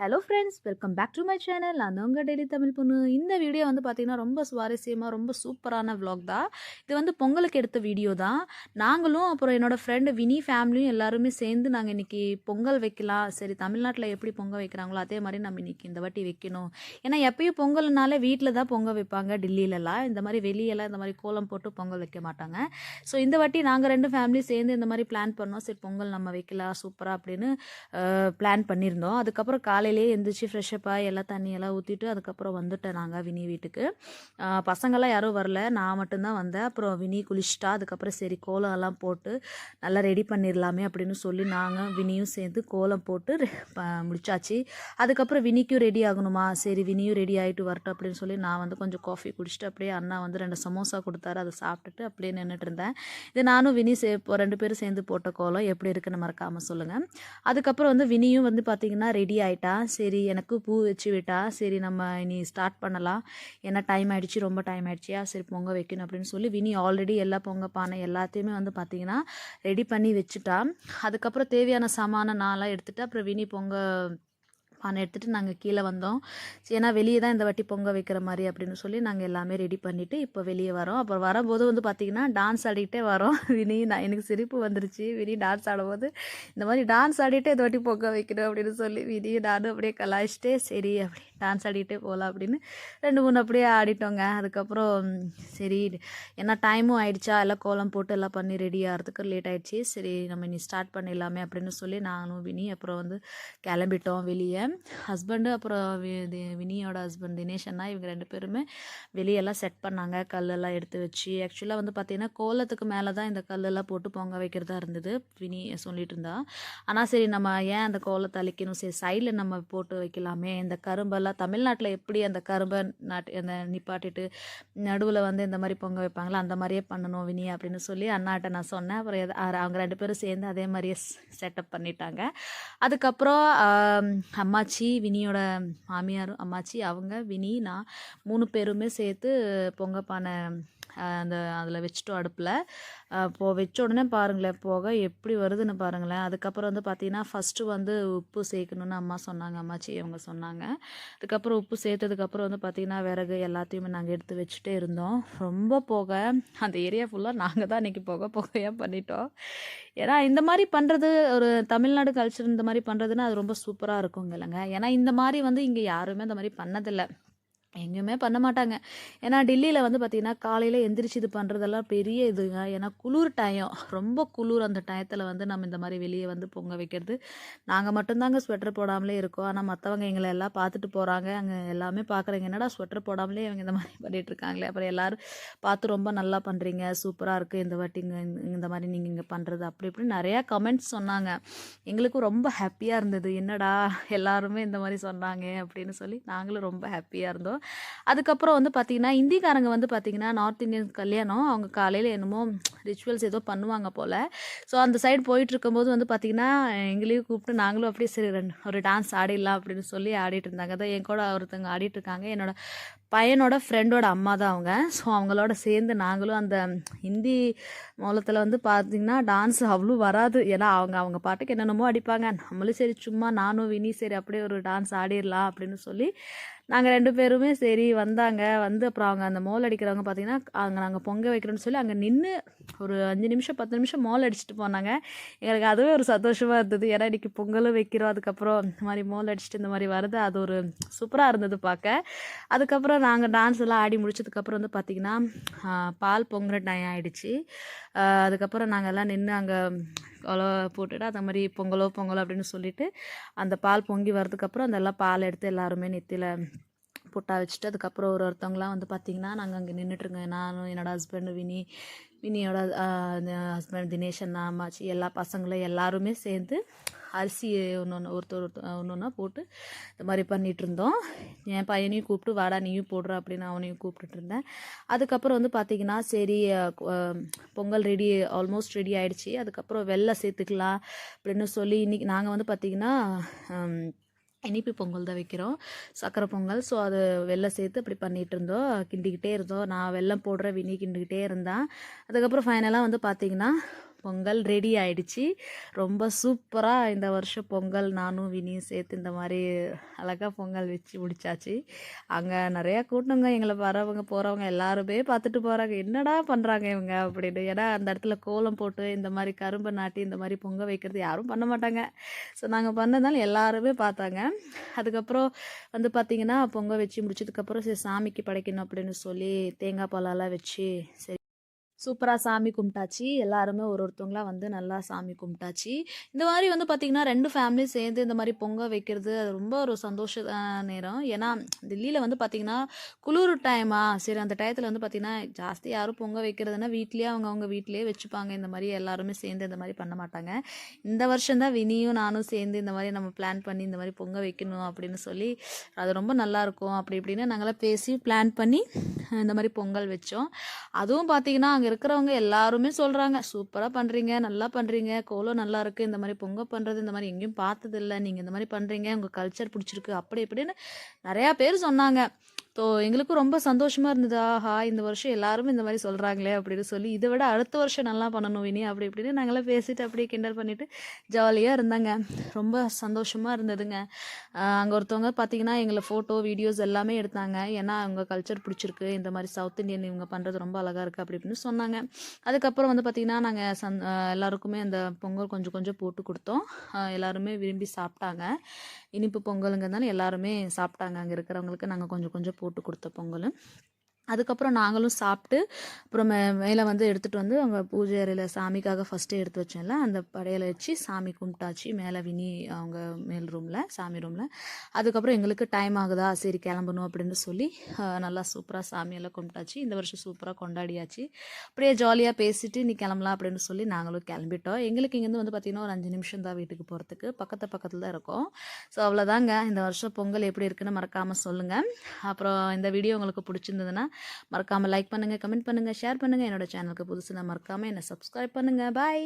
Hello friends welcome back to my channel நான் உங்கள் daily Tamil பொண்ணு இந்த வீடியோ வந்து பார்த்திங்கன்னா ரொம்ப சுவாரஸ்யமாக ரொம்ப சூப்பரான vlog தான். இது வந்து பொங்கலுக்கு எடுத்த வீடியோ தான். நாங்களும் அப்புறம் என்னோடய ஃப்ரெண்டு வினி ஃபேமிலியும் எல்லாருமே சேர்ந்து நாங்கள் இன்றைக்கி பொங்கல் வைக்கலாம். சரி தமிழ்நாட்டில் எப்படி பொங்கல் வைக்கிறாங்களோ அதே மாதிரி நம்ம இன்றைக்கி இந்த வாட்டி வைக்கணும். ஏன்னா எப்பயும் பொங்கல்னாலே வீட்டில் தான் பொங்கல் வைப்பாங்க டெல்லியிலலாம். இந்த மாதிரி வெளியெல்லாம் இந்த மாதிரி கோலம் போட்டு பொங்கல் வைக்க மாட்டாங்க. ஸோ இந்த வாட்டி நாங்கள் ரெண்டு ஃபேமிலி சேர்ந்து இந்த மாதிரி பிளான் பண்ணோம். சரி பொங்கல் நம்ம வைக்கலாம் சூப்பராக அப்படின்னு பிளான் பண்ணியிருந்தோம். அதுக்கப்புறம் காலை எந்திரிச்சு எழுந்திரிச்சி ஃப்ரெஷ்ஷப்பாக எல்லாம் தண்ணியெல்லாம் ஊற்றிட்டு அதுக்கப்புறம் வந்துட்டேன் நாங்கள் வினி வீட்டுக்கு. பசங்களாம் யாரும் வரல. நான் மட்டும்தான் வந்தேன். அப்புறம் வினி குளிச்சிட்டா அதுக்கப்புறம் சரி கோலம் எல்லாம் போட்டு நல்லா ரெடி பண்ணிடலாமே அப்படின்னு சொல்லி நாங்கள் வினியும் சேர்ந்து கோலம் போட்டு முடிச்சாச்சு. அதுக்கப்புறம் வினிக்கும் ரெடி ஆகணுமா? சரி வினியும் ரெடி ஆகிட்டு வரட்டும் அப்படின்னு சொல்லி நான் வந்து கொஞ்சம் காஃபி குடிச்சிட்டு அப்படியே அண்ணா வந்து ரெண்டு சமோசா கொடுத்தாரு. அதை சாப்பிட்டுட்டு அப்படியே நின்றுட்டு இருந்தேன். இது நானும் வினி சே ரெண்டு பேரும் சேர்ந்து போட்ட கோலம் எப்படி இருக்குன்னு மறக்காமல் சொல்லுங்கள் அதுக்கப்புறம் வந்து வினியும் வந்து பார்த்திங்கன்னா ரெடி ஆகிட்டா சரி எனக்கு பூ வச்சு விட்டா சரி நம்ம இனி ஸ்டார்ட் பண்ணலாம். ஏன்னா டைம் ஆகிடுச்சு ரொம்ப டைம் ஆகிடுச்சியா சரி பொங்க வைக்கணும் அப்படின்னு சொல்லி வினி ஆல்ரெடி எல்லா பொங்க பானை எல்லாத்தையுமே வந்து பார்த்திங்கன்னா ரெடி பண்ணி வச்சுட்டா. அதுக்கப்புறம் தேவையான சாமான நான்லாம் எடுத்துகிட்டு அப்புறம் வினி பொங்க பானை எடுத்துகிட்டு நாங்கள் கீழே வந்தோம். ஏன்னா வெளியே தான் இந்த வாட்டி பொங்க வைக்கிற மாதிரி அப்படின்னு சொல்லி நாங்கள் எல்லாமே ரெடி பண்ணிவிட்டு இப்போ வெளியே வரோம். அப்புறம் வரும்போது வந்து பார்த்திங்கன்னா டான்ஸ் ஆடிக்கிட்டே வரோம். வினி நான் எனக்கு சிரிப்பு வந்துருச்சு. வினி டான்ஸ் ஆடும்போது இந்த மாதிரி டான்ஸ் ஆடிட்டு இந்த வாட்டி பொங்க வைக்கணும் அப்படின்னு சொல்லி வினி நானும் அப்படியே கலாய்ச்சிட்டே சரி அப்படி டான்ஸ் ஆடிட்டே போகலாம் அப்படின்னு ரெண்டு மூணு அப்படியே ஆடிட்டோங்க. அதுக்கப்புறம் சரி ஏன்னா டைமும் ஆயிடுச்சா? எல்லாம் கோலம் போட்டு எல்லாம் பண்ணி ரெடி ஆகிறதுக்கு லேட் ஆயிடுச்சு. சரி நம்ம இனி ஸ்டார்ட் பண்ணிடலாமே அப்படின்னு சொல்லி நானும் வினி அப்புறம் வந்து கிளம்பிட்டோம் வெளியே. ஹஸ்பண்டு அப்புறம் வினியோட ஹஸ்பண்ட் தினேஷ் அண்ணா இவங்க ரெண்டு பேருமே வெளியெல்லாம் செட் பண்ணாங்க. கல்லெல்லாம் எடுத்து வச்சு. ஆக்சுவலாக வந்து பார்த்தீங்கன்னா கோலத்துக்கு மேலே தான் இந்த கல்லெல்லாம் போட்டு பொங்க வைக்கிறதா இருந்தது வினி சொல்லிட்டு இருந்தா. ஆனால் சரி நம்ம ஏன் அந்த கோலத்தை அழிக்கணும்? சரி சைடில் நம்ம போட்டு வைக்கலாமே. இந்த கரும்பெல்லாம் தமிழ்நாட்டில் எப்படி அந்த கரும்பை நாட்டு அந்த நிப்பாட்டிட்டு நடுவில் வந்து இந்த மாதிரி பொங்க வைப்பாங்களோ அந்த மாதிரியே பண்ணணும் வினி அப்படின்னு சொல்லி அண்ணாட்ட நான் சொன்னேன். அப்புறம் அவங்க ரெண்டு பேரும் சேர்ந்து அதே மாதிரியே செட்டப் பண்ணிட்டாங்க. அதுக்கப்புறம் அம்மாச்சி வினியோட மாமியார் அம்மாச்சி அவங்க வினி நான் மூணு பேருமே சேர்த்து பொங்க பானை அந்த அதில் வச்சுட்டோம் அடுப்பில். போ வச்ச உடனே பாருங்களேன் போக எப்படி வருதுன்னு பாருங்களேன். அதுக்கப்புறம் வந்து பார்த்தீங்கன்னா ஃபஸ்ட்டு வந்து உப்பு சேர்க்கணுன்னு அம்மா சொன்னாங்க அம்மாச்சி அவங்க சொன்னாங்க. அதுக்கப்புறம் உப்பு சேர்த்ததுக்கப்புறம் வந்து பார்த்திங்கன்னா விறகு எல்லாத்தையுமே நாங்கள் எடுத்து வச்சுட்டே இருந்தோம். ரொம்ப போக. அந்த ஏரியா ஃபுல்லாக நாங்கள் தான் இன்றைக்கி போக புகையாக பண்ணிட்டோம். ஏன்னா இந்த மாதிரி பண்ணுறது ஒரு தமிழ்நாடு கல்ச்சர் இந்த மாதிரி பண்ணுறதுன்னா அது ரொம்ப சூப்பராக இருக்குங்க இல்லைங்க. ஏன்னா இந்த மாதிரி வந்து இங்கே யாருமே இந்த மாதிரி பண்ணதில்லை. எங்கேயுமே பண்ண மாட்டாங்க. ஏன்னா டெல்லியில் வந்து பார்த்திங்கன்னா காலையில் எந்திரிச்சு இது பண்ணுறதெல்லாம் பெரிய இதுங்க. ஏன்னா குளிர் டயம் ரொம்ப குளிர் அந்த டயத்தில் வந்து நம்ம இந்த மாதிரி வெளியே வந்து பொங்க வைக்கிறது. நாங்கள் மட்டும்தாங்க ஸ்வெட்டர் போடாமலே இருக்கோம். ஆனால் மற்றவங்க எங்களை எல்லாம் பார்த்துட்டு போகிறாங்க அங்கே எல்லாமே பார்க்குறீங்க என்னடா ஸ்வெட்டர் போடாமலே இவங்க இந்த மாதிரி பண்ணிகிட்ருக்காங்களே அப்புறம் எல்லோரும் பார்த்து ரொம்ப நல்லா பண்ணுறீங்க சூப்பராக இருக்குது இந்த வாட்டி இங்கே இந்த மாதிரி நீங்கள் இங்கே பண்ணுறது அப்படி இப்படி நிறையா கமெண்ட்ஸ் சொன்னாங்க. எங்களுக்கும் ரொம்ப ஹாப்பியாக இருந்தது. என்னடா எல்லாருமே இந்த மாதிரி சொன்னாங்க. அப்படின்னு சொல்லி நாங்களும் ரொம்ப ஹாப்பியாக இருந்தோம். அதுக்கப்புறம் வந்து பார்த்திங்கன்னா இந்திக்காரங்க வந்து பார்த்திங்கன்னா நார்த் இந்தியன் கல்யாணம் அவங்க காலையில் என்னமோ ரிச்சுவல்ஸ் ஏதோ பண்ணுவாங்க போல். ஸோ அந்த சைடு போயிட்டு இருக்கும்போது வந்து பார்த்திங்கன்னா எங்களையும் கூப்பிட்டு நாங்களும் அப்படியே சரி ஒரு டான்ஸ் ஆடிடலாம் அப்படின்னு சொல்லி ஆடிட்டு இருந்தாங்க. அதான் என் கூட ஒருத்தவங்க ஆடிட்டு இருக்காங்க. என்னோட பையனோட ஃப்ரெண்டோட அம்மா தான் அவங்க. ஸோ அவங்களோட சேர்ந்து நாங்களும் அந்த ஹிந்தி மூலத்தில் வந்து பார்த்திங்கன்னா டான்ஸ் அவ்வளோ வராது. ஏன்னா அவங்க அவங்க பாட்டுக்கு என்னென்னமோ அடிப்பாங்க. நம்மளும் சரி சும்மா நானும் வினி சரி அப்படியே ஒரு டான்ஸ் ஆடிடலாம் அப்படின்னு சொல்லி நாங்கள் ரெண்டு பேருமே சரி வந்தாங்க. வந்து அப்புறம் அவங்க அந்த மோல் அடிக்கிறவங்க பார்த்தீங்கன்னா அங்கே நாங்கள் பொங்க வைக்கிறோன்னு சொல்லி அங்கே நின்று ஒரு அஞ்சு நிமிஷம் பத்து நிமிஷம் மோல் அடிச்சுட்டு போனாங்க. எங்களுக்கு அதுவே ஒரு சந்தோஷமாக இருந்தது. ஏன்னா இன்றைக்கி பொங்கலும் வைக்கிறோம். அதுக்கப்புறம் இந்த மாதிரி மோல் அடிச்சுட்டு இந்த மாதிரி வருது அது ஒரு சூப்பராக இருந்தது பார்க்க அதுக்கப்புறம் நாங்கள் டான்ஸ் எல்லாம் ஆடி முடிச்சதுக்கப்புறம் வந்து பார்த்திங்கன்னா பால் பொங்குற டைம் ஆகிடுச்சு அதுக்கப்புறம் நாங்கள் எல்லாம் நின்று அங்கே கொலை போட்டுட்டு அந்த மாதிரி பொங்கலோ பொங்கலோ அப்படின்னு சொல்லிட்டு அந்த பால் பொங்கி வரதுக்கப்புறம் அந்த எல்லாம் பால் எடுத்து எல்லாருமே நெத்தியில் புட்டா வச்சுட்டு அதுக்கப்புறம் ஒரு ஒருத்தவங்களாம் வந்து பார்த்திங்கன்னா நாங்கள் அங்கே நின்றுட்டுருங்க நானும் என்னோட ஹஸ்பண்டு வினி வினியோட ஹஸ்பண்ட் தினேஷ் அண்ணா அம்மாச்சி எல்லா பசங்களும் எல்லாருமே சேர்ந்து அரிசி ஒன்று ஒன்று ஒருத்தர் ஒன்று ஒன்றா போட்டு இந்த மாதிரி பண்ணிகிட்டு இருந்தோம். என் பையனையும் கூப்பிட்டு வாடா நீயும் போடுற அப்படின்னு அவனையும் கூப்பிட்டுட்டு இருந்தேன். அதுக்கப்புறம் வந்து பார்த்திங்கன்னா சரி பொங்கல் ரெடி ஆல்மோஸ்ட் ரெடி ஆகிடுச்சி அதுக்கப்புறம் வெள்ளை சேர்த்துக்கலாம் அப்படின்னு சொல்லி இன்றைக்கி நாங்கள் வந்து பார்த்திங்கன்னா இனிப்பு பொங்கல் தான் வைக்கிறோம். சக்கரை பொங்கல். ஸோ அது வெள்ளம் சேர்த்து அப்படி பண்ணிகிட்டு இருந்தோம். கிண்டிக்கிட்டே இருந்தோம். நான் வெள்ளம் போடுற வினி கிண்டிக்கிட்டே இருந்தேன். அதுக்கப்புறம் ஃபைனலாக வந்து பார்த்திங்கன்னா பொங்கல் ரெடி ஆயிடுச்சு. ரொம்ப சூப்பராக இந்த வருஷம் பொங்கல் நானும் வினியும் சேர்த்து இந்த மாதிரி அழகாக பொங்கல் வச்சு முடிச்சாச்சு. அங்கே நிறையா கூட்டங்க எங்களை வரவங்க போகிறவங்க எல்லாருமே பார்த்துட்டு போகிறாங்க என்னடா பண்ணுறாங்க இவங்க அப்படின்னு. ஏன்னா அந்த இடத்துல கோலம் போட்டு இந்த மாதிரி கரும்பு நாட்டி இந்த மாதிரி பொங்க வைக்கிறது யாரும் பண்ண மாட்டாங்க. ஸோ நாங்கள் பண்ணதால எல்லாருமே பார்த்தாங்க. அதுக்கப்புறம் வந்து பார்த்திங்கன்னா பொங்க வச்சு முடிச்சதுக்கப்புறம் சரி சாமிக்கு படைக்கணும் அப்படின்னு சொல்லி தேங்காய் பாலெல்லாம் வச்சு சரி சூப்பராக சாமி கும்பிட்டாச்சு. எல்லாருமே ஒரு ஒருத்தவங்களா வந்து நல்லா சாமி கும்பிட்டாச்சு. இந்த மாதிரி வந்து பார்த்திங்கன்னா ரெண்டு ஃபேமிலியும் சேர்ந்து இந்த மாதிரி பொங்க வைக்கிறது அது ரொம்ப ஒரு சந்தோஷ நேரம். ஏன்னா டெல்லியில் வந்து பார்த்திங்கன்னா குளிர் டைமா சரி அந்த டயத்தில் வந்து பார்த்திங்கன்னா ஜாஸ்தி யாரும் பொங்க வைக்கிறதுனா வீட்லேயே அவங்க அவங்க வீட்டிலேயே வச்சுப்பாங்க. இந்த மாதிரி எல்லாருமே சேர்ந்து இந்த மாதிரி பண்ண மாட்டாங்க. இந்த வருஷம் தான் வினியும் நானும் சேர்ந்து இந்த மாதிரி நம்ம பிளான் பண்ணி இந்த மாதிரி பொங்க வைக்கணும் அப்படின்னு சொல்லி அது ரொம்ப நல்லா இருக்கும். அப்படி இப்படின்னு நாங்களாம் பேசி பிளான் பண்ணி இந்த மாதிரி பொங்கல் வச்சோம். அதுவும் பார்த்தீங்கன்னா அங்கே இருக்கிறவங்க எல்லாருமே சொல்கிறாங்க சூப்பராக பண்ணுறீங்க நல்லா பண்ணுறீங்க கோலம் நல்லா இருக்குது இந்த மாதிரி பொங்கல் பண்ணுறது இந்த மாதிரி எங்கேயும் பார்த்ததில்ல நீங்கள் இந்த மாதிரி பண்ணுறீங்க உங்கள் கல்ச்சர் பிடிச்சிருக்கு அப்படி இப்படின்னு நிறையா பேர் சொன்னாங்க. ஸோ எங்களுக்கும் ரொம்ப சந்தோஷமாக இருந்தது. ஆஹா இந்த வருஷம் எல்லாருமே இந்த மாதிரி சொல்கிறாங்களே அப்படின்னு சொல்லி இதை விட அடுத்த வருஷம் நல்லா பண்ணணும் வினி அப்படி இப்படின்னு நாங்களாம் பேசிட்டு அப்படியே கிண்டல் பண்ணிவிட்டு ஜாலியாக இருந்தாங்க. ரொம்ப சந்தோஷமாக இருந்ததுங்க. அங்கே ஒருத்தவங்க பார்த்தீங்கன்னா எங்களை ஃபோட்டோ வீடியோஸ் எல்லாமே எடுத்தாங்க. ஏன்னா அவங்க கல்ச்சர் பிடிச்சிருக்கு இந்த மாதிரி சவுத் இந்தியன் இவங்க பண்ணுறது ரொம்ப அழகாக இருக்குது அப்படி இப்படின்னு சொன்னாங்க. அதுக்கப்புறம் வந்து பார்த்திங்கன்னா நாங்கள் சந் எல்லாருக்குமே அந்த பொங்கல் கொஞ்சம் கொஞ்சம் போட்டு கொடுத்தோம். எல்லாருமே விரும்பி சாப்பிட்டாங்க. இனிப்பு பொங்கலுங்கிறதுனால எல்லாருமே சாப்பிட்டாங்க. அங்கே இருக்கிறவங்களுக்கு நாங்கள் கொஞ்சம் கொஞ்சம் போட்டு கொடுத்த பொங்கல். அதுக்கப்புறம் நாங்களும் சாப்பிட்டு அப்புறம் மே மேலே வந்து எடுத்துகிட்டு வந்து அவங்க பூஜை அறையில் சாமிக்காக ஃபஸ்ட்டு எடுத்து வச்சோம்ல அந்த படையலை வச்சு சாமி கும்பிட்டாச்சு. மேலே வினி அவங்க மேல் ரூமில் சாமி ரூமில் அதுக்கப்புறம் எங்களுக்கு டைம் ஆகுதா? சரி கிளம்பணும் அப்படின்னு சொல்லி நல்லா சூப்பராக சாமியெல்லாம் கும்பிட்டாச்சு. இந்த வருஷம் சூப்பராக கொண்டாடியாச்சு. அப்படியே ஜாலியாக பேசிட்டு நீ கிளம்பலாம் அப்படின்னு சொல்லி நாங்களும் கிளம்பிட்டோம். எங்களுக்கு இங்கேருந்து வந்து பார்த்திங்கன்னா ஒரு அஞ்சு நிமிஷம் தான் வீட்டுக்கு போகிறதுக்கு பக்கத்து பக்கத்தில் தான் இருக்கோம். ஸோ அவ்வளோதாங்க இந்த வருஷம் பொங்கல் எப்படி இருக்குன்னு மறக்காமல் சொல்லுங்கள் அப்புறம் இந்த வீடியோ உங்களுக்கு பிடிச்சிருந்ததுன்னா மறக்காமல் லைக் பண்ணுங்கள் கமெண்ட் பண்ணுங்கள் ஷேர் பண்ணுங்கள் என்னோட சேனலுக்கு புதுசுனா மறக்காமல் என்னை சப்ஸ்கிரைப் பண்ணுங்கள் பாய்